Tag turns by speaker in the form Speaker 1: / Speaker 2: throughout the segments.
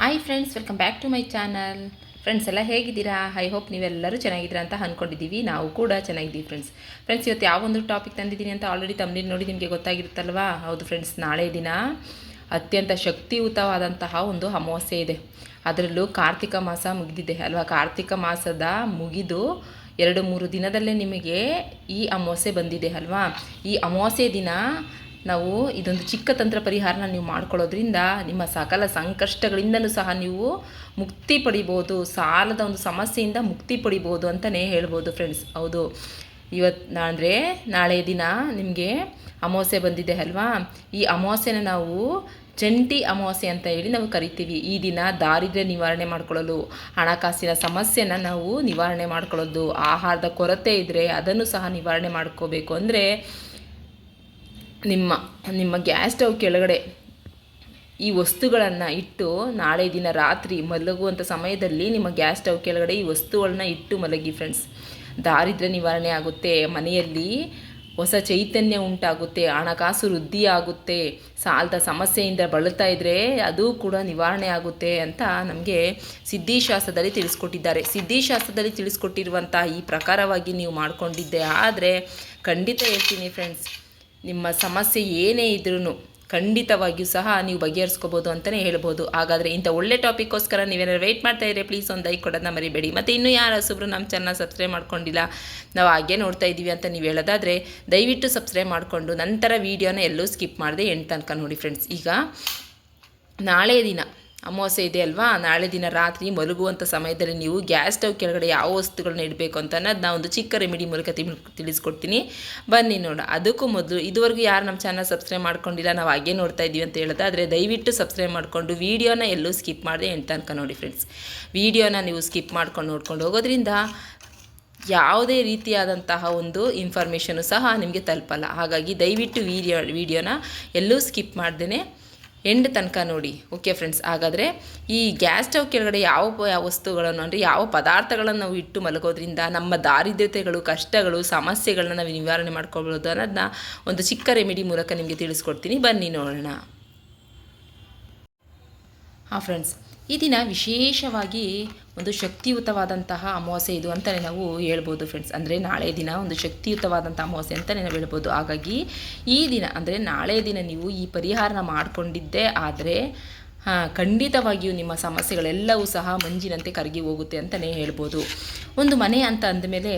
Speaker 1: Hi friends welcome back to my channel friends ಎಲ್ಲ ಹೇಗಿದ್ದೀರಾ? I hope ನೀವೆಲ್ಲರೂ ಚೆನ್ನಾಗಿದ್ದೀರಾ ಅಂತ ಅಂದ್ಕೊಂಡಿದ್ದೀವಿ ನಾವು ಕೂಡ ಚೆನ್ನಾಗಿದ್ದೀವಿ ಫ್ರೆಂಡ್ಸ್ ಫ್ರೆಂಡ್ಸ್ ಇವತ್ತು ಯಾವೊಂದು ಟಾಪಿಕ್ ತಂದಿದ್ದೀನಿ ಅಂತ ಆಲ್ರೆಡಿ ತಮ್ಮಲ್ಲಿ ನೋಡಿ ನಿಮಗೆ ಗೊತ್ತಾಗಿರುತ್ತಲ್ವಾ? ಹೌದು ಫ್ರೆಂಡ್ಸ್ ನಾಳೆ ದಿನ ಅತ್ಯಂತ ಶಕ್ತಿಯುತವಾದಂತಹ ಒಂದು ಅಮಾವಾಸ್ಯೆ ಇದೆ. ಅದರಲ್ಲೂ ಕಾರ್ತಿಕ ಮಾಸ ಮುಗಿದಿದೆ ಅಲ್ವಾ? ಕಾರ್ತಿಕ ಮಾಸದ ಮುಗಿದು ಎರಡು ಮೂರು ದಿನದಲ್ಲೇ ನಿಮಗೆ ಈ ಅಮಾವಾಸ್ಯೆ ಬಂದಿದೆ ಅಲ್ವಾ? ಈ ಅಮಾವಾಸ್ಯೆ ದಿನ ನಾವು ಇದೊಂದು ಚಿಕ್ಕ ತಂತ್ರ ಪರಿಹಾರನ ನೀವು ಮಾಡ್ಕೊಳ್ಳೋದ್ರಿಂದ ನಿಮ್ಮ ಸಕಲ ಸಂಕಷ್ಟಗಳಿಂದಲೂ ಸಹ ನೀವು ಮುಕ್ತಿ ಪಡಿಬೋದು, ಸಾಲದ ಒಂದು ಸಮಸ್ಯೆಯಿಂದ ಮುಕ್ತಿ ಪಡಿಬೋದು ಅಂತಲೇ ಹೇಳ್ಬೋದು ಫ್ರೆಂಡ್ಸ್ ಹೌದು. ಇವತ್ತು ಅಂದರೆ ನಾಳೆ ದಿನ ನಿಮಗೆ ಅಮಾವಾಸ್ಯೆ ಬಂದಿದೆ ಅಲ್ವಾ? ಈ ಅಮಾವಾಸ್ಯೆನ ನಾವು ಜಂಟಿ ಅಮಾವಾಸ್ಯೆ ಅಂತ ಹೇಳಿ ನಾವು ಕರಿತೀವಿ. ಈ ದಿನ ದಾರಿದ್ರ್ಯ ನಿವಾರಣೆ ಮಾಡ್ಕೊಳ್ಳಲು ಹಣಕಾಸಿನ ಸಮಸ್ಯೆನ ನಾವು ನಿವಾರಣೆ ಮಾಡ್ಕೊಳ್ಳೋದು, ಆಹಾರದ ಕೊರತೆ ಇದ್ದರೆ ಅದನ್ನು ಸಹ ನಿವಾರಣೆ ಮಾಡ್ಕೋಬೇಕು. ಅಂದರೆ ನಿಮ್ಮ ನಿಮ್ಮ ಗ್ಯಾಸ್ ಸ್ಟವ್ ಕೆಳಗಡೆ ಈ ವಸ್ತುಗಳನ್ನು ಇಟ್ಟು ನಾಳೆ ದಿನ ರಾತ್ರಿ ಮಲಗುವಂಥ ಸಮಯದಲ್ಲಿ ನಿಮ್ಮ ಗ್ಯಾಸ್ ಸ್ಟವ್ ಕೆಳಗಡೆ ಈ ವಸ್ತುಗಳನ್ನ ಇಟ್ಟು ಮಲಗಿ ಫ್ರೆಂಡ್ಸ್ ದಾರಿದ್ರ್ಯ ನಿವಾರಣೆ ಆಗುತ್ತೆ, ಮನೆಯಲ್ಲಿ ಹೊಸ ಚೈತನ್ಯ ಉಂಟಾಗುತ್ತೆ, ಹಣಕಾಸು ವೃದ್ಧಿ ಆಗುತ್ತೆ, ಸಾಲದ ಸಮಸ್ಯೆಯಿಂದ ಬಳಲ್ತಾ ಇದ್ದರೆ ಅದು ಕೂಡ ನಿವಾರಣೆ ಆಗುತ್ತೆ ಅಂತ ನಮಗೆ ಸಿದ್ಧಿಶಾಸ್ತ್ರದಲ್ಲಿ ತಿಳಿಸ್ಕೊಟ್ಟಿದ್ದಾರೆ. ಸಿದ್ಧಿಶಾಸ್ತ್ರದಲ್ಲಿ ತಿಳಿಸ್ಕೊಟ್ಟಿರುವಂಥ ಈ ಪ್ರಕಾರವಾಗಿ ನೀವು ಮಾಡಿಕೊಂಡಿದ್ದೆ ಆದರೆ ಖಂಡಿತ ಹೇಳ್ತೀನಿ ಫ್ರೆಂಡ್ಸ್ ನಿಮ್ಮ ಸಮಸ್ಯೆ ಏನೇ ಇದ್ರೂ ಖಂಡಿತವಾಗಿಯೂ ಸಹ ನೀವು ಬಗೆಹರಿಸ್ಕೋಬೋದು ಅಂತಲೇ ಹೇಳ್ಬೋದು. ಹಾಗಾದರೆ ಇಂಥ ಒಳ್ಳೆ ಟಾಪಿಕ್ಕೋಸ್ಕರ ನೀವೇನಾದ್ರು ವೆಯ್ಟ್ ಮಾಡ್ತಾ ಇದ್ರೆ ಪ್ಲೀಸ್ ಒಂದು ಲೈಕ್ ಕೊಡೋದನ್ನ ಮರಿಬೇಡಿ. ಮತ್ತು ಇನ್ನೂ ಯಾರು ಹಸುಬ್ರು ನಮ್ಮ ಚಾನಲ್ ಸಬ್ಸ್ಕ್ರೈಬ್ ಮಾಡ್ಕೊಂಡಿಲ್ಲ, ನಾವು ಹಾಗೆ ನೋಡ್ತಾ ಇದ್ದೀವಿ ಅಂತ ನೀವು ಹೇಳೋದಾದರೆ ದಯವಿಟ್ಟು ಸಬ್ಸ್ಕ್ರೈಬ್ ಮಾಡಿಕೊಂಡು ನಂತರ ವೀಡಿಯೋನ ಎಲ್ಲೂ ಸ್ಕಿಪ್ ಮಾಡಿದೆ ಎಂಟು ತನಕ ನೋಡಿ ಫ್ರೆಂಡ್ಸ್ ಈಗ ನಾಳೆ ದಿನ ಅಮಾವಾಸ್ಯೆ ಇದೆ ಅಲ್ವಾ? ನಾಳೆ ದಿನ ರಾತ್ರಿ ಮಲಗುವಂಥ ಸಮಯದಲ್ಲಿ ನೀವು ಗ್ಯಾಸ್ ಸ್ಟವ್ ಕೆಳಗಡೆ ಯಾವ ವಸ್ತುಗಳನ್ನ ಇಡಬೇಕು ಅಂತ ಅನ್ನೋದು ನಾನು ಒಂದು ಚಿಕ್ಕ ರೆಮಿಡಿ ಮೂಲಕ ತಿಳಿಸ್ಕೊಡ್ತೀನಿ. ಬನ್ನಿ ನೋಡ, ಅದಕ್ಕೂ ಮೊದಲು ಇದುವರೆಗೂ ಯಾರು ನಮ್ಮ ಚಾನಲ್ ಸಬ್ಸ್ಕ್ರೈಬ್ ಮಾಡ್ಕೊಂಡಿಲ್ಲ, ನಾವು ಹಾಗೆ ನೋಡ್ತಾ ಇದ್ದೀವಿ ಅಂತ ಹೇಳೋದಾದರೆ ದಯವಿಟ್ಟು ಸಬ್ಸ್ಕ್ರೈಬ್ ಮಾಡಿಕೊಂಡು ವೀಡಿಯೋನ ಎಲ್ಲೂ ಸ್ಕಿಪ್ ಮಾಡಿದೆ ಎಂಟು ತನಕ ನೋಡಿ ಫ್ರೆಂಡ್ಸ್ ವೀಡಿಯೋನ ನೀವು ಸ್ಕಿಪ್ ಮಾಡ್ಕೊಂಡು ನೋಡ್ಕೊಂಡು ಹೋಗೋದ್ರಿಂದ ಯಾವುದೇ ರೀತಿಯಾದಂತಹ ಒಂದು ಇನ್ಫಾರ್ಮೇಷನು ಸಹ ನಿಮಗೆ ತಲುಪಲ್ಲ. ಹಾಗಾಗಿ ದಯವಿಟ್ಟು ವೀಡಿಯೋ ವೀಡಿಯೋನ ಎಲ್ಲೂ ಸ್ಕಿಪ್ ಮಾಡ್ದೇ ಎಂಡ್ ತನಕ ನೋಡಿ. ಓಕೆ ಫ್ರೆಂಡ್ಸ್ ಹಾಗಾದರೆ ಈ ಗ್ಯಾಸ್ ಸ್ಟವ್ ಕೆಳಗಡೆ ಯಾವ ವಸ್ತುಗಳನ್ನು ಅಂದರೆ ಯಾವ ಪದಾರ್ಥಗಳನ್ನು ನಾವು ಇಟ್ಟು ಮಲಗೋದ್ರಿಂದ ನಮ್ಮ ದಾರಿದ್ರ್ಯತೆಗಳು, ಕಷ್ಟಗಳು, ಸಮಸ್ಯೆಗಳನ್ನ ನಾವು ನಿವಾರಣೆ ಮಾಡ್ಕೊಳ್ಬೋದು ಅನ್ನೋದನ್ನ ಒಂದು ಚಿಕ್ಕ ರೆಮಿಡಿ ಮೂಲಕ ನಿಮಗೆ ತಿಳಿಸ್ಕೊಡ್ತೀನಿ. ಬನ್ನಿ ನೋಡೋಣ. ಹಾಂ ಫ್ರೆಂಡ್ಸ್ ಈ ದಿನ ವಿಶೇಷವಾಗಿ ಒಂದು ಶಕ್ತಿಯುತವಾದಂತಹ ಅಮಾವಾಸ್ಯೆ ಇದು ಅಂತಲೇ ನಾವು ಹೇಳ್ಬೋದು ಫ್ರೆಂಡ್ಸ್ ಅಂದರೆ ನಾಳೆ ದಿನ ಒಂದು ಶಕ್ತಿಯುತವಾದಂಥ ಅಮಾವಾಸ್ಯೆ ಅಂತಲೇ ನಾವು ಹೇಳ್ಬೋದು. ಹಾಗಾಗಿ ಈ ದಿನ ಅಂದರೆ ನಾಳೆ ದಿನ ನೀವು ಈ ಪರಿಹಾರನ ಮಾಡಿಕೊಂಡಿದ್ದೇ ಆದರೆ ಖಂಡಿತವಾಗಿಯೂ ನಿಮ್ಮ ಸಮಸ್ಯೆಗಳೆಲ್ಲವೂ ಸಹ ಮಂಜಿನಂತೆ ಕರಗಿ ಹೋಗುತ್ತೆ ಅಂತಲೇ ಹೇಳ್ಬೋದು. ಒಂದು ಮನೆ ಅಂತ ಅಂದಮೇಲೆ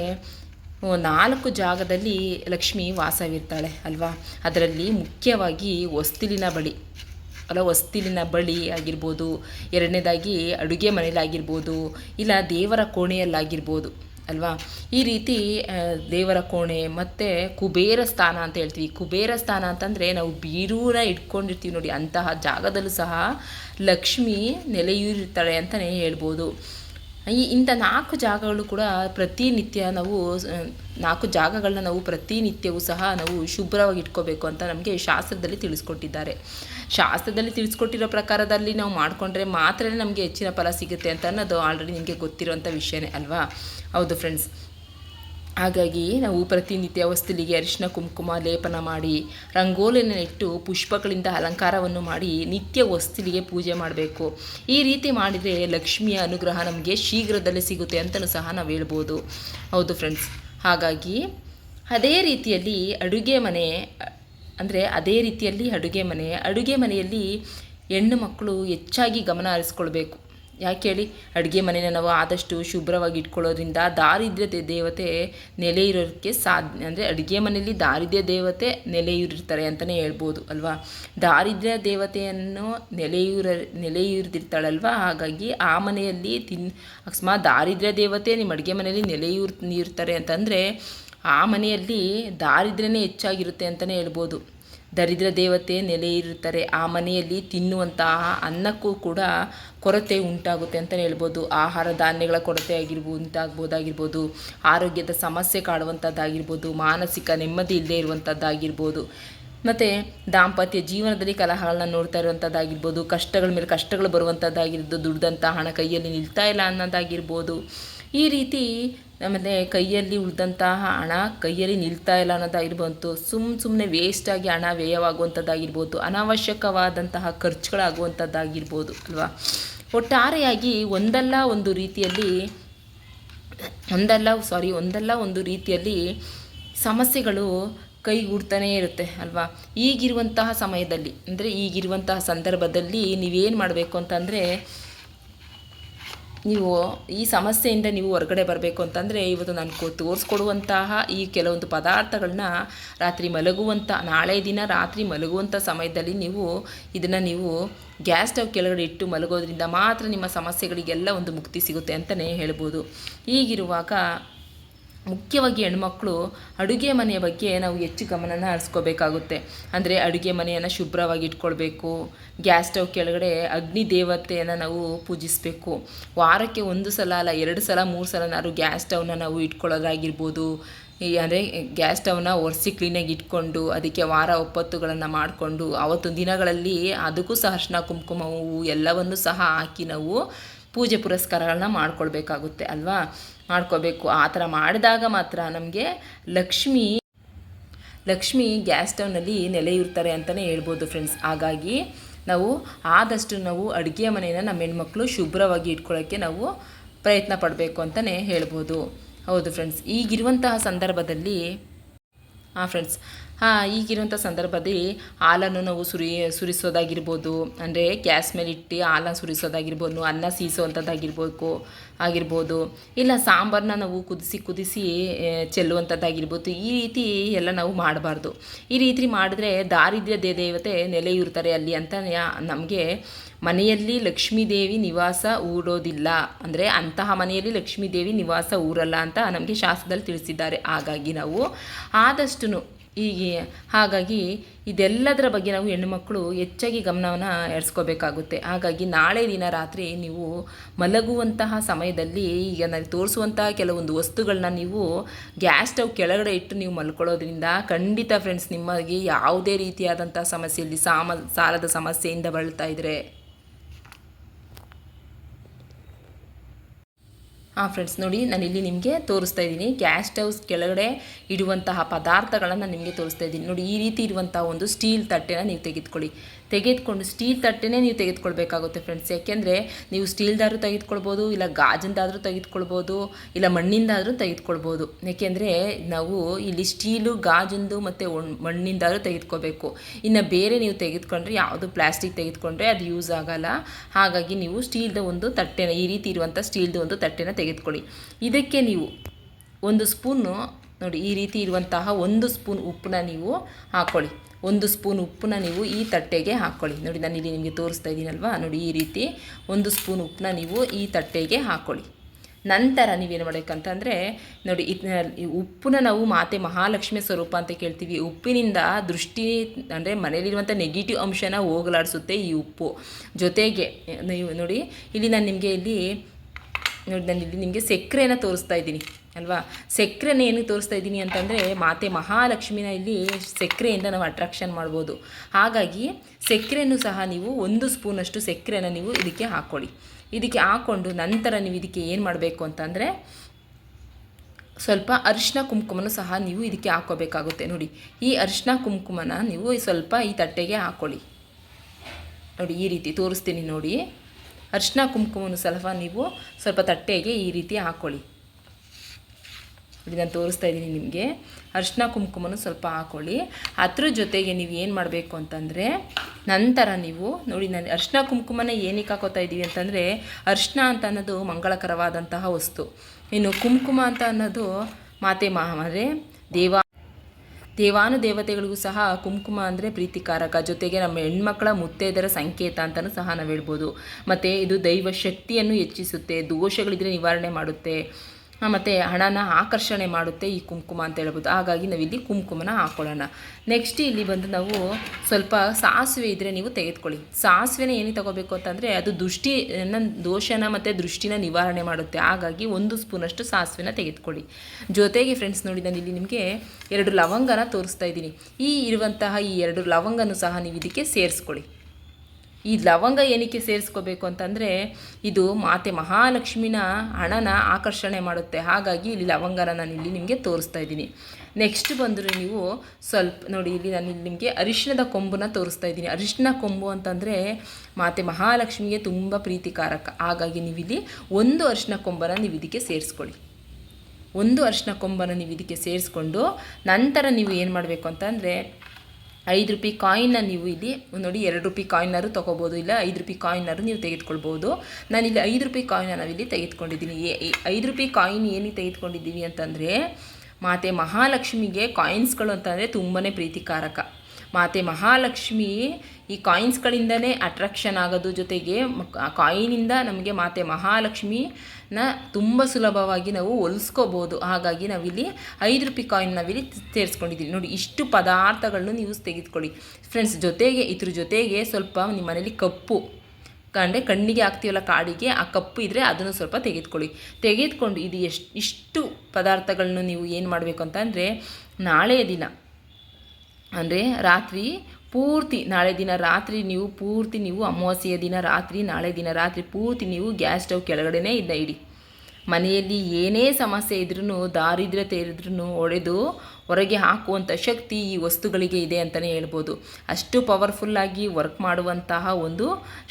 Speaker 1: ನಾಲ್ಕು ಜಾಗದಲ್ಲಿ ಲಕ್ಷ್ಮಿ ವಾಸವಿರ್ತಾಳೆ ಅಲ್ವಾ? ಅದರಲ್ಲಿ ಮುಖ್ಯವಾಗಿ ಹೊಸ್ತಿಲಿನ ಬಳಿ. ಅಲ್ಲ ವಸ್ತಿಲಿನ ಬಳಿ ಆಗಿರ್ಬೋದು, ಎರಡನೇದಾಗಿ ಅಡುಗೆ ಮನೆಯಲ್ಲಾಗಿರ್ಬೋದು, ಇಲ್ಲ ದೇವರ ಕೋಣೆಯಲ್ಲಾಗಿರ್ಬೋದು, ಅಲ್ವಾ? ಈ ರೀತಿ ದೇವರ ಕೋಣೆ ಮತ್ತು ಕುಬೇರ ಸ್ಥಾನ ಅಂತ ಹೇಳ್ತೀವಿ. ಕುಬೇರ ಸ್ಥಾನ ಅಂತಂದರೆ ನಾವು ಬೀರೂರ ಇಟ್ಕೊಂಡಿರ್ತೀವಿ ನೋಡಿ, ಅಂತಹ ಜಾಗದಲ್ಲೂ ಸಹ ಲಕ್ಷ್ಮಿ ನೆಲೆಯೂರಿರ್ತಾಳೆ ಅಂತಲೇ ಹೇಳ್ಬೋದು. ಈ ಇಂಥ ನಾಲ್ಕು ಜಾಗಗಳು ಕೂಡ ಪ್ರತಿನಿತ್ಯ ನಾವು ನಾಲ್ಕು ಜಾಗಗಳನ್ನ ನಾವು ಪ್ರತಿನಿತ್ಯವೂ ಸಹ ನಾವು ಶುಭ್ರವಾಗಿ ಇಟ್ಕೋಬೇಕು ಅಂತ ನಮಗೆ ಶಾಸ್ತ್ರದಲ್ಲಿ ತಿಳಿಸ್ಕೊಟ್ಟಿದ್ದಾರೆ. ಶಾಸ್ತ್ರದಲ್ಲಿ ತಿಳಿಸ್ಕೊಟ್ಟಿರೋ ಪ್ರಕಾರದಲ್ಲಿ ನಾವು ಮಾಡಿಕೊಂಡ್ರೆ ಮಾತ್ರ ನಮಗೆ ಹೆಚ್ಚಿನ ಫಲ ಸಿಗುತ್ತೆ ಅಂತ ಅನ್ನೋದು ಆಲ್ರೆಡಿ ನಿಮಗೆ ಗೊತ್ತಿರುವಂಥ ವಿಷಯನೇ ಅಲ್ವಾ? ಹೌದು ಫ್ರೆಂಡ್ಸ್ ಹಾಗಾಗಿ ನಾವು ಪ್ರತಿನಿತ್ಯ ವಸ್ತುಲಿಗೆ ಅರಿಶಿನ, ಕುಂಕುಮ, ಲೇಪನ ಮಾಡಿ ರಂಗೋಲಿನ ಇಟ್ಟು ಪುಷ್ಪಗಳಿಂದ ಅಲಂಕಾರವನ್ನು ಮಾಡಿ ನಿತ್ಯ ವಸ್ತುಲಿಗೆ ಪೂಜೆ ಮಾಡಬೇಕು. ಈ ರೀತಿ ಮಾಡಿದರೆ ಲಕ್ಷ್ಮಿಯ ಅನುಗ್ರಹ ನಮಗೆ ಶೀಘ್ರದಲ್ಲೇ ಸಿಗುತ್ತೆ ಅಂತಲೂ ಸಹ ನಾವು ಹೇಳ್ಬೋದು. ಹೌದು ಫ್ರೆಂಡ್ಸ್ ಹಾಗಾಗಿ ಅದೇ ರೀತಿಯಲ್ಲಿ ಅಡುಗೆ ಮನೆ, ಅಂದರೆ ಅದೇ ರೀತಿಯಲ್ಲಿ ಅಡುಗೆ ಮನೆ, ಅಡುಗೆ ಮನೆಯಲ್ಲಿ ಹೆಣ್ಣು ಮಕ್ಕಳು ಹೆಚ್ಚಾಗಿ ಗಮನ ಹರಿಸ್ಕೊಳ್ಬೇಕು. ಯಾಕೆ ಹೇಳಿ? ಅಡುಗೆ ಮನೆಯ ನಾವು ಆದಷ್ಟು ಶುಭ್ರವಾಗಿ ಇಟ್ಕೊಳ್ಳೋದ್ರಿಂದ ದಾರಿದ್ರ್ಯ ದೇವತೆ ನೆಲೆ ಇರೋದಕ್ಕೆ ಸಾಧ್ಯ ಅಂದರೆ ಅಡುಗೆ ಮನೆಯಲ್ಲಿ ದಾರಿದ್ರ್ಯ ದೇವತೆ ನೆಲೆಯೂರಿರ್ತಾರೆ ಅಂತಲೇ ಹೇಳ್ಬೋದು ಅಲ್ವಾ? ದಾರಿದ್ರ್ಯ ದೇವತೆಯನ್ನು ನೆಲೆಯೂರ, ನೆಲೆಯೂರ್ದಿರ್ತಾಳಲ್ವ? ಹಾಗಾಗಿ ಆ ಮನೆಯಲ್ಲಿ ತಿನ್, ಅಕಸ್ಮಾತ್ ದಾರಿದ್ರ್ಯ ದೇವತೆ ನಿಮ್ಮ ಅಡುಗೆ ಮನೆಯಲ್ಲಿ ನೆಲೆಯೂರ್, ನೀರ್ತಾರೆ ಅಂತಂದರೆ ಆ ಮನೆಯಲ್ಲಿ ದಾರಿದ್ರ್ಯನೇ ಹೆಚ್ಚಾಗಿರುತ್ತೆ ಅಂತಲೇ ಹೇಳ್ಬೋದು. ದರಿದ್ರ ದೇವತೆ ನೆಲೆಯಿರುತ್ತಾರೆ ಆ ಮನೆಯಲ್ಲಿ ತಿನ್ನುವಂತಹ ಅನ್ನಕ್ಕೂ ಕೂಡ ಕೊರತೆ ಉಂಟಾಗುತ್ತೆ ಅಂತಲೇ ಹೇಳ್ಬೋದು. ಆಹಾರ ಧಾನ್ಯಗಳ ಕೊರತೆ ಆಗಿರ್ಬೋದು ಉಂಟಾಗ್ಬೋದಾಗಿರ್ಬೋದು. ಆರೋಗ್ಯದ ಸಮಸ್ಯೆ ಕಾಡುವಂಥದ್ದಾಗಿರ್ಬೋದು. ಮಾನಸಿಕ ನೆಮ್ಮದಿ ಇಲ್ಲದೆ ಇರುವಂಥದ್ದಾಗಿರ್ಬೋದು. ಮತ್ತು ದಾಂಪತ್ಯ ಜೀವನದಲ್ಲಿ ಕಲಹಗಳನ್ನ ನೋಡ್ತಾ ಇರುವಂಥದ್ದಾಗಿರ್ಬೋದು. ಕಷ್ಟಗಳ ಮೇಲೆ ಕಷ್ಟಗಳು ಬರುವಂಥದ್ದಾಗಿರ್ಬೋದು ದುಡ್ದಂಥ ಹಣ ಕೈಯಲ್ಲಿ ನಿಲ್ತಾ ಇಲ್ಲ ಅನ್ನೋದಾಗಿರ್ಬೋದು. ಈ ರೀತಿ ಆಮೇಲೆ ಕೈಯಲ್ಲಿ ಉಳಿದಂತಹ ಹಣ ಕೈಯಲ್ಲಿ ನಿಲ್ತಾ ಇಲ್ಲ ಅನ್ನೋದಾಗಿರ್ಬೋದು ಸುಮ್ಮ ಸುಮ್ಮನೆ ವೇಸ್ಟಾಗಿ ಹಣ ವ್ಯಯವಾಗುವಂಥದ್ದಾಗಿರ್ಬೋದು, ಅನಾವಶ್ಯಕವಾದಂತಹ ಖರ್ಚುಗಳಾಗುವಂಥದ್ದಾಗಿರ್ಬೋದು ಅಲ್ವಾ? ಒಟ್ಟಾರೆಯಾಗಿ ಒಂದಲ್ಲ ಒಂದು ರೀತಿಯಲ್ಲಿ, ಒಂದಲ್ಲ ಸಾರಿ ಒಂದಲ್ಲ ಒಂದು ರೀತಿಯಲ್ಲಿ ಸಮಸ್ಯೆಗಳು ಕೈಗೂಡ್ತಾನೇ ಇರುತ್ತೆ ಅಲ್ವಾ? ಈಗಿರುವಂತಹ ಸಮಯದಲ್ಲಿ, ಅಂದರೆ ಈಗಿರುವಂತಹ ಸಂದರ್ಭದಲ್ಲಿ ನೀವೇನು ಮಾಡಬೇಕು ಅಂತಂದರೆ ನೀವು ಈ ಸಮಸ್ಯೆಯಿಂದ ನೀವು ಹೊರಗಡೆ ಬರಬೇಕು ಅಂತಂದರೆ ಇವತ್ತು ನಾನು ತೋರಿಸ್ಕೊಡುವಂತಹ ಈ ಕೆಲವೊಂದು ಪದಾರ್ಥಗಳನ್ನ ರಾತ್ರಿ ಮಲಗುವಂಥ ನಾಳೆ ದಿನ ರಾತ್ರಿ ಮಲಗುವಂಥ ಸಮಯದಲ್ಲಿ ನೀವು ಇದನ್ನು ನೀವು ಗ್ಯಾಸ್ ಸ್ಟವ್ ಕೆಳಗಡೆ ಇಟ್ಟು ಮಲಗೋದ್ರಿಂದ ಮಾತ್ರ ನಿಮ್ಮ ಸಮಸ್ಯೆಗಳಿಗೆಲ್ಲ ಒಂದು ಮುಕ್ತಿ ಸಿಗುತ್ತೆ ಅಂತಲೇ ಹೇಳ್ಬೋದು. ಈಗಿರುವಾಗ ಮುಖ್ಯವಾಗಿ ಹೆಣ್ಮಕ್ಳು ಅಡುಗೆ ಮನೆಯ ಬಗ್ಗೆ ನಾವು ಹೆಚ್ಚು ಗಮನನ ಹರಿಸ್ಕೋಬೇಕಾಗುತ್ತೆ. ಅಂದರೆ ಅಡುಗೆ ಮನೆಯನ್ನು ಶುಭ್ರವಾಗಿ ಇಟ್ಕೊಳ್ಬೇಕು. ಗ್ಯಾಸ್ ಸ್ಟವ್ ಕೆಳಗಡೆ ಅಗ್ನಿ ದೇವತೆಯನ್ನು ನಾವು ಪೂಜಿಸಬೇಕು. ವಾರಕ್ಕೆ ಒಂದು ಸಲ ಅಲ್ಲ, ಎರಡು ಸಲ, ಮೂರು ಸಲನಾದ್ರು ಗ್ಯಾಸ್ ಸ್ಟವ್ನ ನಾವು ಇಟ್ಕೊಳ್ಳೋದಾಗಿರ್ಬೋದು. ಈ ಅಂದರೆ ಗ್ಯಾಸ್ ಸ್ಟವ್ನ ಒರೆಸಿ ಕ್ಲೀನಾಗಿ ಇಟ್ಕೊಂಡು, ಅದಕ್ಕೆ ವಾರ ಒಪ್ಪತ್ತುಗಳನ್ನು ಮಾಡಿಕೊಂಡು ಆವತ್ತು ದಿನಗಳಲ್ಲಿ ಅದಕ್ಕೂ ಸಹ ಅರ್ಶಿನ, ಕುಂಕುಮ, ಹೂವು ಎಲ್ಲವನ್ನು ಸಹ ಹಾಕಿ ನಾವು ಪೂಜೆ ಪುರಸ್ಕಾರಗಳನ್ನ ಮಾಡ್ಕೊಳ್ಬೇಕಾಗುತ್ತೆ, ಅಲ್ವಾ? ಮಾಡ್ಕೋಬೇಕು. ಆ ಥರ ಮಾಡಿದಾಗ ಮಾತ್ರ ನಮಗೆ ಲಕ್ಷ್ಮಿ ಲಕ್ಷ್ಮಿ ಗ್ಯಾಸ್ ಸ್ಟವ್ನಲ್ಲಿ ನೆಲೆಯಿರ್ತಾರೆ ಅಂತಲೇ ಹೇಳ್ಬೋದು ಫ್ರೆಂಡ್ಸ್ ಹಾಗಾಗಿ ನಾವು ಆದಷ್ಟು ನಾವು ಅಡುಗೆ ಮನೆಯನ್ನು ನಮ್ಮ ಹೆಣ್ಮಕ್ಳು ಶುಭ್ರವಾಗಿ ಇಟ್ಕೊಳ್ಳೋಕ್ಕೆ ನಾವು ಪ್ರಯತ್ನ ಪಡಬೇಕು ಅಂತಲೇ ಹೇಳ್ಬೋದು. ಹೌದು ಫ್ರೆಂಡ್ಸ್ ಈಗಿರುವಂತಹ ಸಂದರ್ಭದಲ್ಲಿ ಹಾಂ ಫ್ರೆಂಡ್ಸ್ ಈಗಿರುವಂಥ ಸಂದರ್ಭದಲ್ಲಿ ಹಾಲನ್ನು ನಾವು ಸುರಿ, ಸುರಿಸೋದಾಗಿರ್ಬೋದು, ಅಂದರೆ ಗ್ಯಾಸ್ ಮೇಲೆ ಇಟ್ಟು ಹಾಲನ್ನು ಸುರಿಸೋದಾಗಿರ್ಬೋದು ಅನ್ನ ಸೀಸೋವಂಥದ್ದಾಗಿರ್ಬೇಕು ಆಗಿರ್ಬೋದು, ಇಲ್ಲ ಸಾಂಬಾರನ್ನ ನಾವು ಕುದಿಸಿ ಕುದಿಸಿ ಚೆಲ್ಲುವಂಥದ್ದಾಗಿರ್ಬೋದು ಈ ರೀತಿ ಎಲ್ಲ ನಾವು ಮಾಡಬಾರ್ದು. ಈ ರೀತಿ ಮಾಡಿದ್ರೆ ದಾರಿದ್ರ್ಯ ದೇವತೆ ನೆಲೆಯೂರ್ತಾರೆ ಅಲ್ಲಿ ಅಂತ ನಮಗೆ ಮನೆಯಲ್ಲಿ ಲಕ್ಷ್ಮೀದೇವಿ ನಿವಾಸ ಊರೋದಿಲ್ಲ ಅಂದರೆ ಅಂತಹ ಮನೆಯಲ್ಲಿ ಲಕ್ಷ್ಮೀದೇವಿ ನಿವಾಸ ಊರಲ್ಲ ಅಂತ ನಮಗೆ ಶಾಸ್ತ್ರದಲ್ಲಿ ತಿಳಿಸಿದ್ದಾರೆ. ಹಾಗಾಗಿ ನಾವು ಆದಷ್ಟು ಹೀಗೆ. ಹಾಗಾಗಿ ಇದೆಲ್ಲದರ ಬಗ್ಗೆ ನಾವು ಹೆಣ್ಣುಮಕ್ಕಳು ಹೆಚ್ಚಾಗಿ ಗಮನವನ್ನು ಎರ್ಸ್ಕೋಬೇಕಾಗುತ್ತೆ. ಹಾಗಾಗಿ ನಾಳೆ ದಿನ ರಾತ್ರಿ ನೀವು ಮಲಗುವಂತಹ ಸಮಯದಲ್ಲಿ ಈಗ ನಾನು ತೋರಿಸುವಂತಹ ಕೆಲವೊಂದು ವಸ್ತುಗಳನ್ನ ನೀವು ಗ್ಯಾಸ್ ಸ್ಟವ್ ಕೆಳಗಡೆ ಇಟ್ಟು ನೀವು ಮಲ್ಕೊಳ್ಳೋದ್ರಿಂದ ಖಂಡಿತ ಫ್ರೆಂಡ್ಸ್ ನಿಮಗೆ ಯಾವುದೇ ರೀತಿಯಾದಂಥ ಸಮಸ್ಯೆಯಲ್ಲಿ ಸಾಮ, ಸಾಲದ ಸಮಸ್ಯೆಯಿಂದ ಬಳಲ್ತಾ ಇದ್ದರೆ ಹಾಂ ಫ್ರೆಂಡ್ಸ್ ನೋಡಿ, ನಾನು ಇಲ್ಲಿ ನಿಮಗೆ ತೋರಿಸ್ತಾ ಇದ್ದೀನಿ. ಗ್ಯಾಸ್ ಸ್ಟವ್ಸ್ ಕೆಳಗಡೆ ಇಡುವಂತಹ ಪದಾರ್ಥಗಳನ್ನು ನಿಮಗೆ ತೋರಿಸ್ತಾ ಇದ್ದೀನಿ. ನೋಡಿ, ಈ ರೀತಿ ಇರುವಂಥ ಒಂದು ಸ್ಟೀಲ್ ತಟ್ಟೆನ ನೀವು ತೆಗೆದುಕೊಳ್ಳಿ. ತೆಗೆದುಕೊಂಡು ಸ್ಟೀಲ್ ತಟ್ಟೆನೇ ನೀವು ತೆಗೆದುಕೊಳ್ಬೇಕಾಗುತ್ತೆ ಫ್ರೆಂಡ್ಸ್ ಯಾಕೆಂದರೆ ನೀವು ಸ್ಟೀಲ್ದಾದ್ರೂ ತೆಗೆದುಕೊಳ್ಬೋದು, ಇಲ್ಲ ಗಾಜಿಂದಾದರೂ ತೆಗೆದುಕೊಳ್ಬೋದು, ಇಲ್ಲ ಮಣ್ಣಿಂದಾದರೂ ತೆಗೆದುಕೊಳ್ಬೋದು. ಯಾಕೆಂದರೆ ನಾವು ಇಲ್ಲಿ ಸ್ಟೀಲು ಗಾಜಿಂದು ಮತ್ತು ಮಣ್ಣಿಂದಾದರೂ ತೆಗೆದುಕೋಬೇಕು ಇನ್ನು ಬೇರೆ ನೀವು ತೆಗೆದುಕೊಂಡ್ರೆ ಯಾವುದು ಪ್ಲಾಸ್ಟಿಕ್ ತೆಗೆದುಕೊಂಡ್ರೆ ಅದು ಯೂಸ್ ಆಗಲ್ಲ. ಹಾಗಾಗಿ ನೀವು ಸ್ಟೀಲ್ದ ಒಂದು ತಟ್ಟೆನ, ಈ ರೀತಿ ಇರುವಂಥ ಸ್ಟೀಲ್ದು ಒಂದು ತಟ್ಟೆನ ತೆಗೆದುಕೊಳ್ಳಿ. ಇದಕ್ಕೆ ನೀವು ಒಂದು ಸ್ಪೂನು ನೋಡಿ, ಈ ರೀತಿ ಇರುವಂತಹ ಒಂದು ಸ್ಪೂನ್ ಉಪ್ಪನ್ನ ನೀವು ಹಾಕ್ಕೊಳ್ಳಿ ಒಂದು ಸ್ಪೂನ್ ಉಪ್ಪನ್ನ ನೀವು ಈ ತಟ್ಟೆಗೆ ಹಾಕ್ಕೊಳ್ಳಿ ನೋಡಿ, ನಾನು ಇಲ್ಲಿ ನಿಮಗೆ ತೋರಿಸ್ತಾ ಇದ್ದೀನಲ್ವಾ ನೋಡಿ, ಈ ರೀತಿ ಒಂದು ಸ್ಪೂನ್ ಉಪ್ಪನ್ನ ನೀವು ಈ ತಟ್ಟೆಗೆ ಹಾಕ್ಕೊಳ್ಳಿ ನಂತರ ನೀವೇನು ಮಾಡಬೇಕಂತಂದರೆ, ನೋಡಿ ಈ ಉಪ್ಪನ್ನ ನಾವು ಮಾತೆ ಮಹಾಲಕ್ಷ್ಮಿ ಸ್ವರೂಪ ಅಂತ ಕೇಳ್ತೀವಿ. ಉಪ್ಪಿನಿಂದ ದೃಷ್ಟಿ, ಅಂದರೆ ಮನೆಯಲ್ಲಿರುವಂಥ ನೆಗೆಟಿವ್ ಅಂಶನ ಹೋಗಲಾಡಿಸುತ್ತೆ ಈ ಉಪ್ಪು. ಜೊತೆಗೆ, ನೀವು ನೋಡಿ, ಇಲ್ಲಿ ನಾನು ನಿಮಗೆ ಇಲ್ಲಿ ನೋಡಿ ನಾನು ಇಲ್ಲಿ ನಿಮಗೆ ಸಕ್ಕರೆನ ತೋರಿಸ್ತಾ ಇದ್ದೀನಿ, ಅಲ್ವಾ? ಸಕ್ಕರೆನ ಏನಕ್ಕೆ ತೋರಿಸ್ತಾ ಇದ್ದೀನಿ ಅಂತಂದರೆ ಮಾತೆ ಮಹಾಲಕ್ಷ್ಮಿನ ಇಲ್ಲಿ ಸಕ್ಕರೆಯಿಂದ ನಾವು ಅಟ್ರಾಕ್ಷನ್ ಮಾಡ್ಬೋದು. ಹಾಗಾಗಿ ಸಕ್ಕರೆನೂ ಸಹ ನೀವು ಒಂದು ಸ್ಪೂನಷ್ಟು ಸಕ್ಕರೆನ ನೀವು ಇದಕ್ಕೆ ಹಾಕ್ಕೊಳ್ಳಿ ಇದಕ್ಕೆ ಹಾಕ್ಕೊಂಡು ನಂತರ ನೀವು ಇದಕ್ಕೆ ಏನು ಮಾಡಬೇಕು ಅಂತಂದರೆ ಸ್ವಲ್ಪ ಅರಿಶಿನ ಕುಂಕುಮನೂ ಸಹ ನೀವು ಇದಕ್ಕೆ ಹಾಕೋಬೇಕಾಗುತ್ತೆ ನೋಡಿ, ಈ ಅರಿಶಿನ ಕುಂಕುಮನ ನೀವು ಸ್ವಲ್ಪ ಈ ತಟ್ಟೆಗೆ ಹಾಕ್ಕೊಳ್ಳಿ ನೋಡಿ, ಈ ರೀತಿ ತೋರಿಸ್ತೀನಿ ನೋಡಿ. ಅರಿಶಿನ ಕುಂಕುಮವನ್ನು ಸ್ವಲ್ಪ ನೀವು ಸ್ವಲ್ಪ ತಟ್ಟೆಗೆ ಈ ರೀತಿ ಹಾಕ್ಕೊಳ್ಳಿ ನೋಡಿ ನಾನು ತೋರಿಸ್ತಾ ಇದ್ದೀನಿ ನಿಮಗೆ. ಅರಿಶಿನ ಕುಂಕುಮನು ಸ್ವಲ್ಪ ಹಾಕೊಳ್ಳಿ. ಅದ್ರ ಜೊತೆಗೆ ನೀವು ಏನು ಮಾಡಬೇಕು ಅಂತಂದರೆ, ನಂತರ ನೀವು ನೋಡಿ, ನಾನು ಅರಿಶಿನ ಕುಂಕುಮನ ಏನಕ್ಕೆ ಹಾಕೋತಾ ಇದ್ದೀವಿ ಅಂತಂದರೆ, ಅರ್ಶಿನ ಅಂತ ಅನ್ನೋದು ಮಂಗಳಕರವಾದಂತಹ ವಸ್ತು. ಇನ್ನು ಕುಂಕುಮ ಅಂತ ಅನ್ನೋದು ಮಾತೆ ಮಹಾಮಾರೆ ದೇವ ದೇವಾನು ದೇವತೆಗಳಿಗೂ ಸಹ ಕುಂಕುಮ ಅಂದರೆ ಪ್ರೀತಿಕಾರಕ. ಜೊತೆಗೆ ನಮ್ಮ ಹೆಣ್ಮಕ್ಳ ಮುತ್ತೈದರ ಸಂಕೇತ ಅಂತಲೂ ಸಹ ನಾವು ಹೇಳ್ಬೋದು. ಮತ್ತು ಇದು ದೈವ ಶಕ್ತಿಯನ್ನು ಹೆಚ್ಚಿಸುತ್ತೆ, ದೋಷಗಳಿದ್ರೆ ನಿವಾರಣೆ ಮಾಡುತ್ತೆ. ಮತ್ತು ಹಣನ ಆಕರ್ಷಣೆ ಮಾಡುತ್ತೆ ಈ ಕುಂಕುಮ ಅಂತ ಹೇಳ್ಬೋದು. ಹಾಗಾಗಿ ನಾವಿಲ್ಲಿ ಕುಂಕುಮನ ಹಾಕೊಳ್ಳೋಣ. ನೆಕ್ಸ್ಟ್ ಇಲ್ಲಿ ಬಂದು ನಾವು ಸ್ವಲ್ಪ ಸಾಸಿವೆ ಇದ್ದರೆ ನೀವು ತೆಗೆದುಕೊಳ್ಳಿ. ಸಾಸಿವೆನ ಏನಿಗೆ ತಗೋಬೇಕು ಅಂತಂದರೆ ಅದು ದೃಷ್ಟಿ ದೋಷನ ಮತ್ತು ದೃಷ್ಟಿನ ನಿವಾರಣೆ ಮಾಡುತ್ತೆ. ಹಾಗಾಗಿ ಒಂದು ಸ್ಪೂನಷ್ಟು ಸಾಸಿವೆನ ತೆಗೆದುಕೊಳ್ಳಿ. ಜೊತೆಗೆ ಫ್ರೆಂಡ್ಸ್ ನೋಡಿ, ನಾನು ಇಲ್ಲಿ ನಿಮಗೆ ಎರಡು ಲವಂಗನ ತೋರಿಸ್ತಾ ಇದ್ದೀನಿ. ಈ ಇರುವಂತಹ ಈ ಎರಡು ಲವಂಗನೂ ಸಹ ನೀವು ಇದಕ್ಕೆ ಸೇರಿಸ್ಕೊಳ್ಳಿ. ಈ ಲವಂಗ ಏನಕ್ಕೆ ಸೇರಿಸ್ಕೋಬೇಕು ಅಂತಂದರೆ ಇದು ಮಾತೆ ಮಹಾಲಕ್ಷ್ಮಿನ ಹಣನ ಆಕರ್ಷಣೆ ಮಾಡುತ್ತೆ. ಹಾಗಾಗಿ ಇಲ್ಲಿ ಲವಂಗನ ನಾನು ಇಲ್ಲಿ ನಿಮಗೆ ತೋರಿಸ್ತಾ ಇದ್ದೀನಿ. ನೆಕ್ಸ್ಟ್ ಬಂದರೆ ನೀವು ಸ್ವಲ್ಪ ನೋಡಿ, ಇಲ್ಲಿ ನಾನು ಇಲ್ಲಿ ನಿಮಗೆ ಅರಿಶಿಣದ ಕೊಂಬನ್ನ ತೋರಿಸ್ತಾ ಇದ್ದೀನಿ. ಅರಿಶಿನ ಕೊಂಬು ಅಂತಂದರೆ ಮಾತೆ ಮಹಾಲಕ್ಷ್ಮಿಗೆ ತುಂಬ ಪ್ರೀತಿಕಾರಕ. ಹಾಗಾಗಿ ನೀವು ಇಲ್ಲಿ ಒಂದು ಅರಿಶಿನ ಕೊಂಬನ ನೀವು ಇದಕ್ಕೆ ಸೇರಿಸ್ಕೊಳ್ಳಿ. ಒಂದು ಅರಿಶಿನ ಕೊಂಬನ ನೀವು ಇದಕ್ಕೆ ಸೇರಿಸ್ಕೊಂಡು ನಂತರ ನೀವು ಏನು ಮಾಡಬೇಕು ಅಂತಂದರೆ ಐದು ರೂಪಾಯಿ ಕಾಯಿನ್ನ ನೀವು ಇಲ್ಲಿ ನೋಡಿ ಎರಡು ರೂಪಾಯಿ ಕಾಯಿನಾರು ತೊಗೋಬೋದು, ಇಲ್ಲ ಐದು ರೂಪಾಯಿ ಕಾಯಿನಾರು ನೀವು ತೆಗೆದುಕೊಳ್ಬೋದು. ನಾನಿಲ್ಲಿ ಐದು ರೂಪಾಯಿ ಕಾಯಿನ ನಾವಿಲ್ಲಿ ತೆಗೆದುಕೊಂಡಿದ್ದೀನಿ. ಐದು ರೂಪಾಯಿ ಕಾಯಿನ್ ಏನಕ್ಕೆ ತೆಗೆದುಕೊಂಡಿದ್ದೀವಿ ಅಂತಂದರೆ, ಮಾತೆ ಮಹಾಲಕ್ಷ್ಮಿಗೆ ಕಾಯಿನ್ಸ್ಗಳು ಅಂತಂದರೆ ತುಂಬಾ ಪ್ರೀತಿಕಾರಕ. ಮಾತೆ ಮಹಾಲಕ್ಷ್ಮಿ ಈ ಕಾಯಿನ್ಸ್ಗಳಿಂದನೇ ಅಟ್ರಾಕ್ಷನ್ ಆಗೋದು ಜೊತೆಗೆ ಕಾಯಿನಿಂದ ನಮಗೆ ಮಾತೆ ಮಹಾಲಕ್ಷ್ಮಿನ ತುಂಬ ಸುಲಭವಾಗಿ ನಾವು ಹೊಲಿಸ್ಕೋಬೋದು. ಹಾಗಾಗಿ ನಾವಿಲ್ಲಿ ಐದು ರೂಪಾಯಿ ಕಾಯಿನ್ ನಾವಿಲ್ಲಿ ಸೇರಿಸ್ಕೊಂಡಿದ್ದೀವಿ ನೋಡಿ, ಇಷ್ಟು ಪದಾರ್ಥಗಳನ್ನು ನೀವು ತೆಗೆದುಕೊಳ್ಳಿ. ಫ್ರೆಂಡ್ಸ್ ಜೊತೆಗೆ, ಇದ್ರ ಜೊತೆಗೆ ಸ್ವಲ್ಪ ನಿಮ್ಮ ಮನೇಲಿ ಕಪ್ಪು. ಅಂದರೆ ಕಣ್ಣಿಗೆ ಹಾಕ್ತೀವಲ್ಲ ಕಾಡಿಗೆ, ಆ ಕಪ್ಪು ಇದ್ದರೆ ಅದನ್ನು ಸ್ವಲ್ಪ ತೆಗೆದುಕೊಳ್ಳಿ. ತೆಗೆದುಕೊಂಡು ಇದು ಎಷ್ಟು ಇಷ್ಟು ಪದಾರ್ಥಗಳನ್ನು ನೀವು ಏನು ಮಾಡಬೇಕು ಅಂತಂದರೆ ನಾಳೆಯ ದಿನ, ಅಂದರೆ ರಾತ್ರಿ ಪೂರ್ತಿ ನಾಳೆ ದಿನ ರಾತ್ರಿ ನೀವು ಪೂರ್ತಿ ನೀವು ಅಮಾವಾಸ್ಯೆಯ ದಿನ ರಾತ್ರಿ ನಾಳೆ ದಿನ ರಾತ್ರಿ ಪೂರ್ತಿ ನೀವು ಗ್ಯಾಸ್ ಸ್ಟವ್ ಕೆಳಗಡೆನೇ ಇದ್ದ ಇಡಿ. ಮನೆಯಲ್ಲಿ ಏನೇ ಸಮಸ್ಯೆ ಇದ್ರೂ ದಾರಿದ್ರ್ಯತೆ ಇದ್ರೂ ಒಡೆದು ಹೊರಗೆ ಹಾಕುವಂಥ ಶಕ್ತಿ ಈ ವಸ್ತುಗಳಿಗೆ ಇದೆ ಅಂತಲೇ ಹೇಳ್ಬೋದು. ಅಷ್ಟು ಪವರ್ಫುಲ್ಲಾಗಿ ವರ್ಕ್ ಮಾಡುವಂತಹ ಒಂದು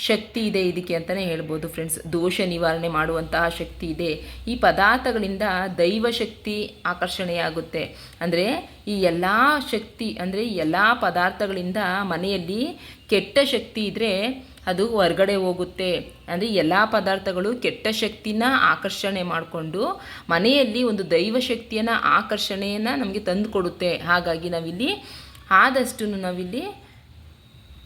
Speaker 1: ಶಕ್ತಿ ಇದೆ ಇದಕ್ಕೆ ಅಂತಲೇ ಹೇಳ್ಬೋದು ಫ್ರೆಂಡ್ಸ್ ದೋಷ ನಿವಾರಣೆ ಮಾಡುವಂತಹ ಶಕ್ತಿ ಇದೆ. ಈ ಪದಾರ್ಥಗಳಿಂದ ದೈವ ಶಕ್ತಿ ಆಕರ್ಷಣೆಯಾಗುತ್ತೆ. ಅಂದರೆ ಈ ಎಲ್ಲ ಶಕ್ತಿ, ಅಂದರೆ ಎಲ್ಲ ಪದಾರ್ಥಗಳಿಂದ ಮನೆಯಲ್ಲಿ ಕೆಟ್ಟ ಶಕ್ತಿ ಇದ್ದರೆ ಅದು ಹೊರಗಡೆ ಹೋಗುತ್ತೆ. ಅಂದರೆ ಎಲ್ಲ ಪದಾರ್ಥಗಳು ಕೆಟ್ಟ ಶಕ್ತಿನ ಆಕರ್ಷಣೆ ಮಾಡಿಕೊಂಡು ಮನೆಯಲ್ಲಿ ಒಂದು ದೈವ ಶಕ್ತಿಯನ್ನು ಆಕರ್ಷಣೆಯನ್ನು ನಮಗೆ ತಂದು ಕೊಡುತ್ತೆ ಹಾಗಾಗಿ ನಾವಿಲ್ಲಿ ಆದಷ್ಟು ನಾವಿಲ್ಲಿ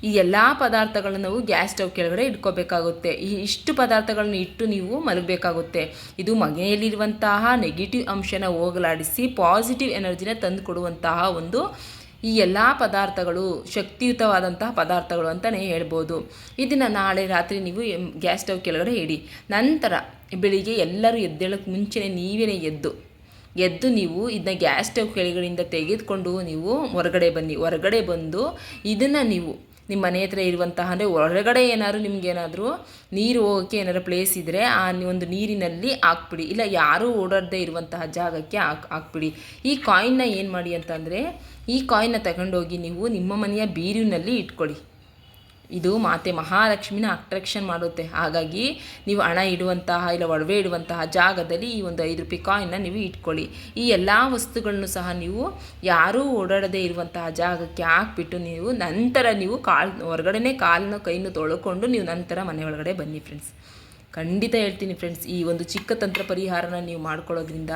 Speaker 1: ಈ ಎಲ್ಲ ಪದಾರ್ಥಗಳನ್ನು ನಾವು ಗ್ಯಾಸ್ ಸ್ಟವ್ ಕೆಳಗಡೆ ಇಟ್ಕೋಬೇಕಾಗುತ್ತೆ. ಈ ಇಷ್ಟು ಪದಾರ್ಥಗಳನ್ನ ಇಟ್ಟು ನೀವು ಮಲಗಬೇಕಾಗುತ್ತೆ. ಇದು ಮನೆಯಲ್ಲಿರುವಂತಹ ನೆಗೆಟಿವ್ ಅಂಶನ ಹೋಗಲಾಡಿಸಿ ಪಾಸಿಟಿವ್ ಎನರ್ಜಿನ ತಂದು ಕೊಡುವಂತಹ ಒಂದು ಈ ಎಲ್ಲ ಪದಾರ್ಥಗಳು ಶಕ್ತಿಯುತವಾದಂತಹ ಪದಾರ್ಥಗಳು ಅಂತಲೇ ಹೇಳ್ಬೋದು. ಇದನ್ನು ನಾಳೆ ರಾತ್ರಿ ನೀವು ಗ್ಯಾಸ್ ಸ್ಟವ್ ಕೆಳಗಡೆ ಇಡಿ. ನಂತರ ಬೆಳಿಗ್ಗೆ ಎಲ್ಲರೂ ಎದ್ದೇಳಕ್ಕೆ ಮುಂಚೆನೇ ನೀವೇ ಎದ್ದು. ಎದ್ದು ನೀವು ಇದನ್ನ ಗ್ಯಾಸ್ ಸ್ಟವ್ ಕೆಳಗಡೆಯಿಂದ ತೆಗೆದುಕೊಂಡು ನೀವು ಹೊರಗಡೆ ಬನ್ನಿ. ಹೊರಗಡೆ ಬಂದು ಇದನ್ನು ನೀವು ನಿಮ್ಮ ಮನೆ ಹತ್ರ ಇರುವಂತಹ ಅಂದರೆ ಹೊರಗಡೆ ಏನಾದ್ರು ನಿಮಗೇನಾದರೂ ನೀರು ಹೋಗೋಕ್ಕೆ ಏನಾದ್ರು ಪ್ಲೇಸ್ ಇದ್ದರೆ ಆ ಒಂದು ನೀರಿನಲ್ಲಿ ಹಾಕ್ಬಿಡಿ. ಇಲ್ಲ ಯಾರೂ ಓಡಾಡದೇ ಇರುವಂತಹ ಜಾಗಕ್ಕೆ ಹಾಕ್ ಹಾಕ್ಬಿಡಿ. ಈ ಕಾಯಿನ್ನ ಏನು ಮಾಡಿ ಅಂತಂದರೆ ಈ ಕಾಯಿನ್ನ ತಗೊಂಡೋಗಿ ನೀವು ನಿಮ್ಮ ಮನೆಯ ಬೀರಿನಲ್ಲಿ ಇಟ್ಕೊಳ್ಳಿ. ಇದು ಮಾತೆ ಮಹಾಲಕ್ಷ್ಮಿನ ಅಟ್ರಾಕ್ಷನ್ ಮಾಡುತ್ತೆ. ಹಾಗಾಗಿ ನೀವು ಹಣ ಇಡುವಂತಹ ಇಲ್ಲ ಒಡವೆ ಇಡುವಂತಹ ಜಾಗದಲ್ಲಿ ಈ ಒಂದು ಐದು ರೂಪಾಯಿ ಕಾಯಿನ್ನ ನೀವು ಇಟ್ಕೊಳ್ಳಿ. ಈ ಎಲ್ಲ ವಸ್ತುಗಳನ್ನು ಸಹ ನೀವು ಯಾರೂ ಓಡಾಡದೇ ಇರುವಂತಹ ಜಾಗಕ್ಕೆ ಹಾಕ್ಬಿಟ್ಟು ನೀವು ನಂತರ ನೀವು ಕಾಲು ಹೊರಗಡೆನೇ ಕಾಲನ್ನು ಕೈಯನ್ನು ತೊಳ್ಕೊಂಡು ನೀವು ನಂತರ ಮನೆ ಒಳಗಡೆ ಬನ್ನಿ ಫ್ರೆಂಡ್ಸ್ ಖಂಡಿತ ಹೇಳ್ತೀನಿ ಫ್ರೆಂಡ್ಸ್ ಈ ಒಂದು ಚಿಕ್ಕ ತಂತ್ರ ಪರಿಹಾರನ ನೀವು ಮಾಡ್ಕೊಳ್ಳೋದ್ರಿಂದ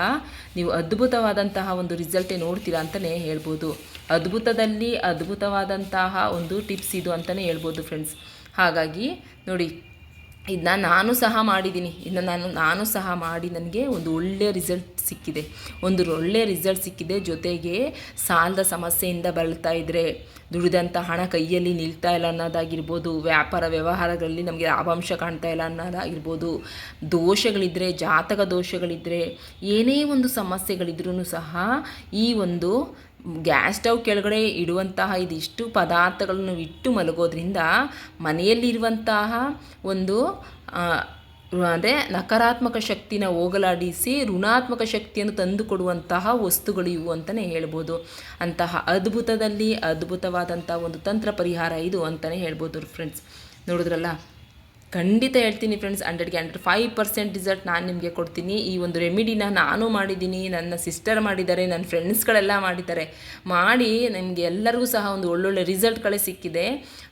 Speaker 1: ನೀವು ಅದ್ಭುತವಾದಂತಹ ಒಂದು ರಿಸಲ್ಟೇ ನೋಡ್ತೀರಾ ಅಂತಲೇ ಹೇಳ್ಬೋದು. ಅದ್ಭುತದಲ್ಲಿ ಅದ್ಭುತವಾದಂತಹ ಒಂದು ಟಿಪ್ಸ್ ಇದು ಅಂತಲೇ ಹೇಳ್ಬೋದು ಫ್ರೆಂಡ್ಸ್ ಹಾಗಾಗಿ ನೋಡಿ ಇದನ್ನ ನಾನು ಸಹ ಮಾಡಿದ್ದೀನಿ. ಇದನ್ನ ನಾನು ನಾನು ಸಹ ಮಾಡಿ ನನಗೆ ಒಂದು ಒಳ್ಳೆಯ ರಿಸಲ್ಟ್ ಸಿಕ್ಕಿದೆ. ಒಂದು ಒಳ್ಳೆಯ ರಿಸಲ್ಟ್ ಸಿಕ್ಕಿದೆ. ಜೊತೆಗೆ ಸಾಲದ ಸಮಸ್ಯೆಯಿಂದ ಬಳಲ್ತಾ ಇದ್ದರೆ ದುಡಿದಂಥ ಹಣ ಕೈಯಲ್ಲಿ ನಿಲ್ತಾ ಇಲ್ಲ ಅನ್ನೋದಾಗಿರ್ಬೋದು, ವ್ಯಾಪಾರ ವ್ಯವಹಾರಗಳಲ್ಲಿ ನಮಗೆ ಲಾಭಾಂಶ ಕಾಣ್ತಾ ಇಲ್ಲ ಅನ್ನೋದಾಗಿರ್ಬೋದು ದೋಷಗಳಿದ್ದರೆ ಜಾತಕ ದೋಷಗಳಿದ್ದರೆ ಏನೇ ಒಂದು ಸಮಸ್ಯೆಗಳಿದ್ರೂ ಸಹ ಈ ಒಂದು ಗ್ಯಾಸ್ ಸ್ಟವ್ ಕೆಳಗಡೆ ಇಡುವಂತಹ ಇದಿಷ್ಟು ಪದಾರ್ಥಗಳನ್ನು ಇಟ್ಟು ಮಲಗೋದ್ರಿಂದ ಮನೆಯಲ್ಲಿರುವಂತಹ ಒಂದು ಅಂದರೆ ನಕಾರಾತ್ಮಕ ಶಕ್ತಿನ ಹೋಗಲಾಡಿಸಿ ಋಣಾತ್ಮಕ ಶಕ್ತಿಯನ್ನು ತಂದು ಕೊಡುವಂತಹ ವಸ್ತುಗಳು ಇವು ಅಂತಲೇ ಹೇಳ್ಬೋದು. ಅಂತಹ ಅದ್ಭುತದಲ್ಲಿ ಅದ್ಭುತವಾದಂಥ ಒಂದು ತಂತ್ರ ಪರಿಹಾರ ಇದು ಅಂತಲೇ ಹೇಳ್ಬೋದು ಫ್ರೆಂಡ್ಸ್. ನೋಡಿದ್ರಲ್ಲ? ಖಂಡಿತ ಹೇಳ್ತೀನಿ ಫ್ರೆಂಡ್ಸ್ ಹಂಡ್ರೆಡ್ಗೆ ಹಂಡ್ರೆಡ್ ಫೈವ್ ಪರ್ಸೆಂಟ್ ರಿಸಲ್ಟ್ ನಾನು ನಿಮಗೆ ಕೊಡ್ತೀನಿ. ಈ ಒಂದು ರೆಮಿಡಿನ ನಾನು ಮಾಡಿದ್ದೀನಿ, ನನ್ನ ಸಿಸ್ಟರ್ ಮಾಡಿದ್ದಾರೆ ನನ್ನ ಫ್ರೆಂಡ್ಸ್ಗಳೆಲ್ಲ ಮಾಡಿದ್ದಾರೆ. ಮಾಡಿ ನಿಮಗೆ ಎಲ್ಲರಿಗೂ ಸಹ ಒಂದು ಒಳ್ಳೊಳ್ಳೆ ರಿಸಲ್ಟ್ಗಳೇ ಸಿಕ್ಕಿದೆ.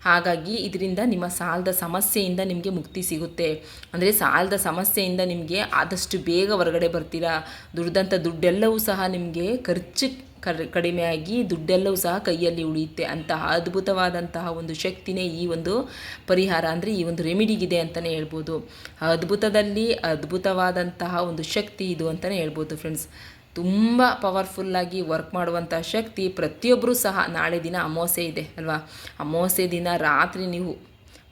Speaker 1: ಹಾಗಾಗಿ ಇದರಿಂದ ನಿಮ್ಮ ಸಾಲದ ಸಮಸ್ಯೆಯಿಂದ ನಿಮಗೆ ಮುಕ್ತಿ ಸಿಗುತ್ತೆ. ಅಂದರೆ ಸಾಲದ ಸಮಸ್ಯೆಯಿಂದ ನಿಮಗೆ ಆದಷ್ಟು ಬೇಗ ಹೊರಗಡೆ ಬರ್ತೀರಾ. ದುಡ್ದಂಥ ದುಡ್ಡೆಲ್ಲವೂ ಸಹ ನಿಮಗೆ ಖರ್ಚು ಕಡಿಮೆಯಾಗಿ ದುಡ್ಡೆಲ್ಲವೂ ಸಹ ಕೈಯಲ್ಲಿ ಉಳಿಯುತ್ತೆ. ಅಂತಹ ಅದ್ಭುತವಾದಂತಹ ಒಂದು ಶಕ್ತಿನೇ ಈ ಒಂದು ಪರಿಹಾರ ಅಂದರೆ ಈ ಒಂದು ರೆಮಿಡಿಗಿದೆ ಅಂತಲೇ ಹೇಳ್ಬೋದು. ಅದ್ಭುತದಲ್ಲಿ ಅದ್ಭುತವಾದಂತಹ ಒಂದು ಶಕ್ತಿ ಇದು ಅಂತಲೇ ಹೇಳ್ಬೋದು ಫ್ರೆಂಡ್ಸ್ ತುಂಬ ಪವರ್ಫುಲ್ಲಾಗಿ ವರ್ಕ್ ಮಾಡುವಂಥ ಶಕ್ತಿ ಪ್ರತಿಯೊಬ್ಬರೂ ಸಹ ನಾಳೆ ದಿನ ಅಮಾವಾಸ್ಯೆ ಇದೆ ಅಲ್ವಾ? ಅಮಾವಾಸ್ಯೆ ದಿನ ರಾತ್ರಿ ನೀವು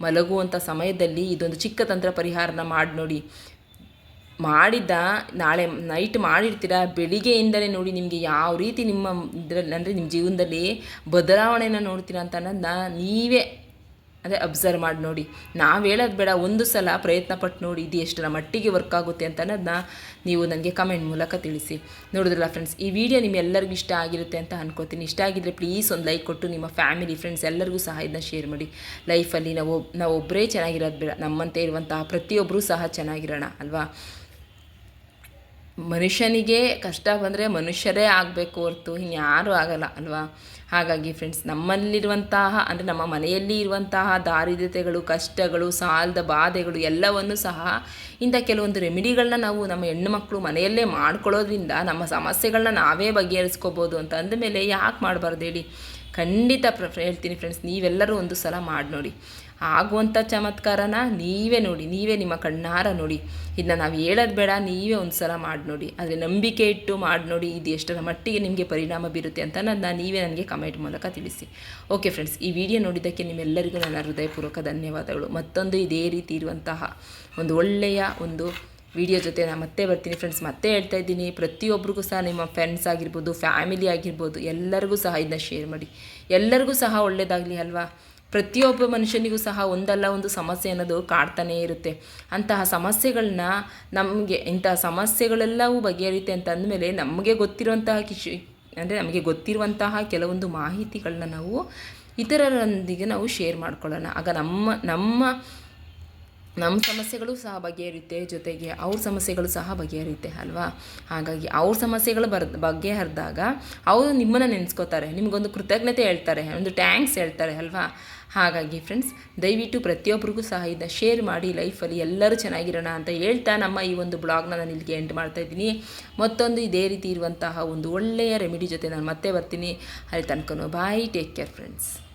Speaker 1: ಮಲಗುವಂಥ ಸಮಯದಲ್ಲಿ ಇದೊಂದು ಚಿಕ್ಕ ತಂತ್ರ ಪರಿಹಾರನ ಮಾಡಿ ನೋಡಿ. ಮಾಡಿದ್ದ, ನಾಳೆ ನೈಟ್ ಮಾಡಿರ್ತೀರ? ಬೆಳಿಗ್ಗೆಯಿಂದಲೇ ನೋಡಿ ನಿಮಗೆ ಯಾವ ರೀತಿ ನಿಮ್ಮ ಇದರಲ್ಲಿ, ಅಂದರೆ ನಿಮ್ಮ ಜೀವನದಲ್ಲಿ ಬದಲಾವಣೆನ ನೋಡ್ತೀರಾ ಅಂತ ಅನ್ನೋದನ್ನ ನೀವೇ ಅಂದರೆ ಅಬ್ಸರ್ವ್ ಮಾಡಿ ನೋಡಿ. ನಾವು ಹೇಳೋದು ಬೇಡ, ಒಂದು ಸಲ ಪ್ರಯತ್ನ ಪಟ್ಟು ನೋಡಿ ಇದು ಎಷ್ಟರ ಮಟ್ಟಿಗೆ ವರ್ಕ್ ಆಗುತ್ತೆ ಅಂತ ಅನ್ನೋದನ್ನ ನೀವು ನನಗೆ ಕಮೆಂಟ್ ಮೂಲಕ ತಿಳಿಸಿ. ನೋಡಿದ್ರಲ್ಲ ಫ್ರೆಂಡ್ಸ್ ಈ ವಿಡಿಯೋ ನಿಮ್ಮೆಲ್ಲರಿಗೂ ಇಷ್ಟ ಆಗಿರುತ್ತೆ ಅಂತ ಅನ್ಕೋತೀನಿ. ಇಷ್ಟ ಆಗಿದ್ರೆ ಪ್ಲೀಸ್ ಒಂದು ಲೈಕ್ ಕೊಟ್ಟು ನಿಮ್ಮ ಫ್ಯಾಮಿಲಿ ಫ್ರೆಂಡ್ಸ್ ಎಲ್ಲರಿಗೂ ಸಹ ಇದನ್ನ ಶೇರ್ ಮಾಡಿ. ಲೈಫಲ್ಲಿ ನಾವು ನಾವು ಒಬ್ಬರೇ ಚೆನ್ನಾಗಿರೋದು ಬೇಡ, ನಮ್ಮಂತೆ ಇರುವಂತಹ ಪ್ರತಿಯೊಬ್ಬರೂ ಸಹ ಚೆನ್ನಾಗಿರೋಣ, ಅಲ್ವಾ? ಮನುಷ್ಯನಿಗೆ ಕಷ್ಟ ಬಂದರೆ ಮನುಷ್ಯರೇ ಆಗಬೇಕು ಹೊರತು ಇನ್ಯಾರೂ ಆಗಲ್ಲ, ಅಲ್ವಾ? ಹಾಗಾಗಿ ಫ್ರೆಂಡ್ಸ್ ನಮ್ಮಲ್ಲಿರುವಂತಹ, ಅಂದರೆ ನಮ್ಮ ಮನೆಯಲ್ಲಿ ಇರುವಂತಹ ದಾರಿದ್ರ್ಯತೆಗಳು, ಕಷ್ಟಗಳು, ಸಾಲದ ಬಾಧೆಗಳು ಎಲ್ಲವನ್ನು ಸಹ ಇಂಥ ಕೆಲವೊಂದು ರೆಮಿಡಿಗಳನ್ನ ನಾವು ನಮ್ಮ ಹೆಣ್ಣು ಮಕ್ಕಳು ಮನೆಯಲ್ಲೇ ಮಾಡ್ಕೊಳ್ಳೋದ್ರಿಂದ ನಮ್ಮ ಸಮಸ್ಯೆಗಳನ್ನ ನಾವೇ ಬಗೆಹರಿಸ್ಕೋಬೋದು ಅಂತ ಅಂದಮೇಲೆ ಯಾಕೆ ಮಾಡಬಾರ್ದು ಹೇಳಿ? ಖಂಡಿತ ಪ್ರ, ಹೇಳ್ತೀನಿ ಫ್ರೆಂಡ್ಸ್ ನೀವೆಲ್ಲರೂ ಒಂದು ಸಲ ಮಾಡಿ ನೋಡಿ ಆಗುವಂಥ ಚಮತ್ಕಾರನ ನೀವೇ ನೋಡಿ, ನೀವೇ ನಿಮ್ಮ ಕಣ್ಣಾರ ನೋಡಿ. ಇದನ್ನ ನಾವು ಹೇಳೋದು ಬೇಡ, ನೀವೇ ಒಂದು ಸಲ ಮಾಡಿ ನೋಡಿ. ಆದರೆ ನಂಬಿಕೆ ಇಟ್ಟು ಮಾಡಿ ನೋಡಿ, ಇದು ಎಷ್ಟರ ಮಟ್ಟಿಗೆ ನಿಮಗೆ ಪರಿಣಾಮ ಬೀರುತ್ತೆ ಅಂತ ನನ್ನ ನೀವೇ ನನಗೆ ಕಮೆಂಟ್ ಮೂಲಕ ತಿಳಿಸಿ. ಓಕೆ ಫ್ರೆಂಡ್ಸ್ ಈ ವಿಡಿಯೋ ನೋಡಿದ್ದಕ್ಕೆ ನಿಮ್ಮೆಲ್ಲರಿಗೂ ನನ್ನ ಹೃದಯಪೂರ್ವಕ ಧನ್ಯವಾದಗಳು. ಮತ್ತೊಂದು ಇದೇ ರೀತಿ ಇರುವಂತಹ ಒಂದು ಒಳ್ಳೆಯ ಒಂದು ವಿಡಿಯೋ ಜೊತೆ ನಾನು ಮತ್ತೆ ಬರ್ತೀನಿ ಫ್ರೆಂಡ್ಸ್ ಮತ್ತೆ ಹೇಳ್ತಾ ಇದ್ದೀನಿ. ಪ್ರತಿಯೊಬ್ಬರಿಗೂ ಸಹ ನಿಮ್ಮ ಫ್ರೆಂಡ್ಸ್ ಆಗಿರ್ಬೋದು ಫ್ಯಾಮಿಲಿ ಆಗಿರ್ಬೋದು, ಎಲ್ಲರಿಗೂ ಸಹ ಇದನ್ನ ಶೇರ್ ಮಾಡಿ. ಎಲ್ಲರಿಗೂ ಸಹ ಒಳ್ಳೆಯದಾಗಲಿ ಅಲ್ವಾ? ಪ್ರತಿಯೊಬ್ಬ ಮನುಷ್ಯನಿಗೂ ಸಹ ಒಂದಲ್ಲ ಒಂದು ಸಮಸ್ಯೆ ಅನ್ನೋದು ಕಾಡ್ತಾನೇ ಇರುತ್ತೆ. ಅಂತಹ ಸಮಸ್ಯೆಗಳನ್ನ ನಮಗೆ, ಇಂತಹ ಸಮಸ್ಯೆಗಳೆಲ್ಲವೂ ಬಗೆಹರಿಯುತ್ತೆ ಅಂತ ಅಂದಮೇಲೆ ನಮಗೆ ಗೊತ್ತಿರುವಂತಹ ಕಿಶಿ, ಅಂದರೆ ನಮಗೆ ಗೊತ್ತಿರುವಂತಹ ಕೆಲವೊಂದು ಮಾಹಿತಿಗಳನ್ನ ನಾವು ಇತರರೊಂದಿಗೆ ನಾವು ಶೇರ್ ಮಾಡ್ಕೊಳ್ಳೋಣ. ಆಗ ನಮ್ಮ ನಮ್ಮ ನಮ್ಮ ಸಮಸ್ಯೆಗಳು ಸಹ ಬಗೆಹರಿಯುತ್ತೆ, ಜೊತೆಗೆ ಅವ್ರ ಸಮಸ್ಯೆಗಳು ಸಹ ಬಗೆಹರಿಯುತ್ತೆ, ಅಲ್ವಾ? ಹಾಗಾಗಿ ಅವ್ರ ಸಮಸ್ಯೆಗಳು ಬರ್, ಬಗೆಹರಿದಾಗ ಅವರು ನಿಮ್ಮನ್ನು ನೆನೆಸ್ಕೋತಾರೆ, ನಿಮಗೊಂದು ಕೃತಜ್ಞತೆ ಹೇಳ್ತಾರೆ, ಒಂದು ಟ್ಯಾಂಕ್ಸ್ ಹೇಳ್ತಾರೆ, ಅಲ್ವಾ? ಹಾಗಾಗಿ ಫ್ರೆಂಡ್ಸ್ ದಯವಿಟ್ಟು ಪ್ರತಿಯೊಬ್ಬರಿಗೂ ಸಹ ಇದನ್ನ ಶೇರ್ ಮಾಡಿ ಲೈಫಲ್ಲಿ ಎಲ್ಲರೂ ಚೆನ್ನಾಗಿರೋಣ ಅಂತ ಹೇಳ್ತಾ ನಮ್ಮ ಈ ಒಂದು ಬ್ಲಾಗ್ನ ನಾನು ಇಲ್ಲಿಗೆ ಎಂಡ್ ಮಾಡ್ತಾ ಇದ್ದೀನಿ. ಮತ್ತೊಂದು ಇದೇ ರೀತಿ ಇರುವಂತಹ ಒಂದು ಒಳ್ಳೆಯ ರೆಮಿಡಿ ಜೊತೆ ನಾನು ಮತ್ತೆ ಬರ್ತೀನಿ. ಅಲ್ಲಿ ತನಕ ಬಾಯ್ ಟೇಕ್ ಕೇರ್ ಫ್ರೆಂಡ್ಸ್